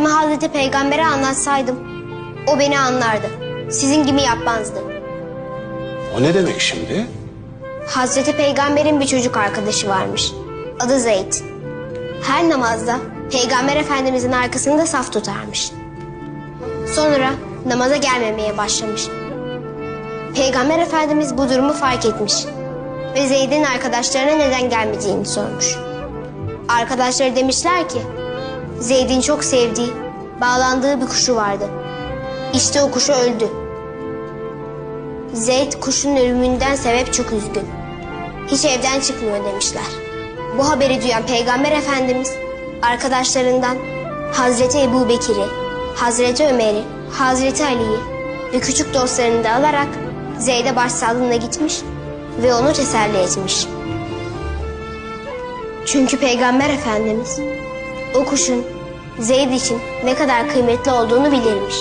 Derdimi Hazreti Peygamber'e anlatsaydım o beni anlardı. Sizin gibi yapmazdı. O ne demek şimdi? Hazreti Peygamber'in bir çocuk arkadaşı varmış. Adı Zeyd. Her namazda Peygamber Efendimizin arkasında saf tutarmış. Sonra namaza gelmemeye başlamış. Peygamber Efendimiz bu durumu fark etmiş. Ve Zeyd'in arkadaşlarına neden gelmediğini sormuş. Arkadaşları demişler ki, Zeyd'in çok sevdiği, bağlandığı bir kuşu vardı. İşte o kuşu öldü. Zeyd kuşun ölümünden sebep çok üzgün. Hiç evden çıkmıyor demişler. Bu haberi duyan Peygamber Efendimiz arkadaşlarından Hazreti Ebu Bekir'i, Hazreti Ömer'i, Hazreti Ali'yi ve küçük dostlarını da alarak Zeyd'e başsağlığına gitmiş ve onu teselli etmiş. Çünkü Peygamber Efendimiz o kuşun Zeyd için ne kadar kıymetli olduğunu bilirmiş.